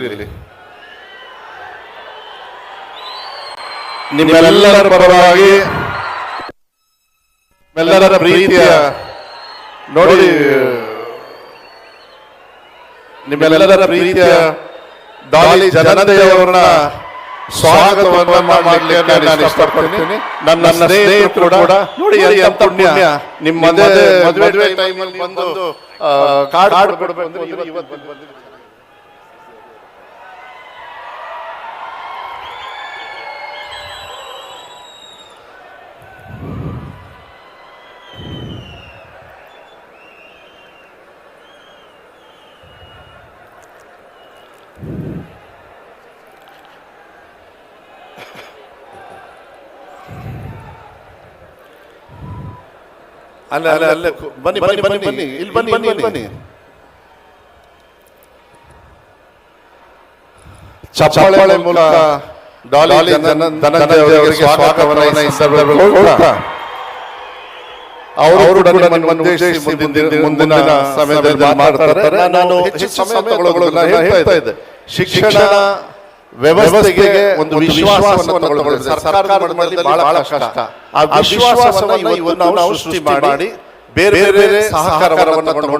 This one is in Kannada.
ಇರಲಿ ನಿಮ್ಮೆಲ್ಲರ ಪರವಾಗಿ ಎಲ್ಲರ ಪ್ರೀತಿಯ ನೋಡಿ ನಿಮ್ಮೆಲ್ಲರ ಪ್ರೀತಿಯ ಡಾಲಿ ಜನತೆಯವರನ್ನ ಸ್ವಾಗತವನ್ನು ಮಾಡಲಿಕ್ಕೆ ನಾನು ಇಷ್ಟಪಡ್ತೀನಿ. ನನ್ನ ಸ್ನೇಹಿತರು ಕೂಡ ನೋಡಿ ಅಂತ ಪುಣ್ಯ. ನಿಮ್ಮ ಮದುವೆ ಟೈಮ್ ಟೈಮಲ್ಲಿ ಬಂದು ಆ, ಕಾರ್ಡ್ ಕೊಡಬೇಕು ಇವತ್ತು ಬಂದಿದ್ದೀರಿ. ಅಲ್ಲ ಅಲ್ಲ ಅಲ್ಲ ಬನ್ನಿ ಬನ್ನಿ ಬನ್ನಿ ಬನ್ನಿ ಇಲ್ಲಿ ಬನ್ನಿ ಬನ್ನಿ ಬನ್ನಿ. ಚಪ್ಪಾಳೆ ಮೂಲಕ ಡಾಲಿ ಧನಂಜಯ ಅವರಿಗೆ ಸ್ವಾಗತವನ್ನು ಈ ಸಂದರ್ಭದಲ್ಲಿ ಅವರು ಕೂಡ ನಿಮ್ಮನ್ನು ಉದ್ದೇಶಿಸಿ ಮುಂದಿನ ಮುಂದಿನ ಸಮಯದಲ್ಲಿ ಮಾತಾಡ್ತಾರೆ. ನಾನು ಹೆಚ್ಚು ಸಮಯ ತಗೊಳ್ಳೋದಿಲ್ಲ ಹೇಳ್ತಾ ಇದ್ದೆ. ಶಿಕ್ಷಣ ವ್ಯವಸ್ಥೆಗೆ ಒಂದು ವಿಶ್ವಾಸವನ್ನು ತಗೊಳ್ಳೋದು ಸರ್ಕಾರ ಮಟ್ಟದಲ್ಲಿ ಬಹಳ ಕಷ್ಟ. ಆ ವಿಶ್ವಾಸವನ್ನು ಇವತ್ತು ನಾವು ಸೃಷ್ಟಿ ಮಾಡಿ ಬೇರೆ ಬೇರೆ ಸಹಕಾರವನ್ನು ತಗೊಂಡು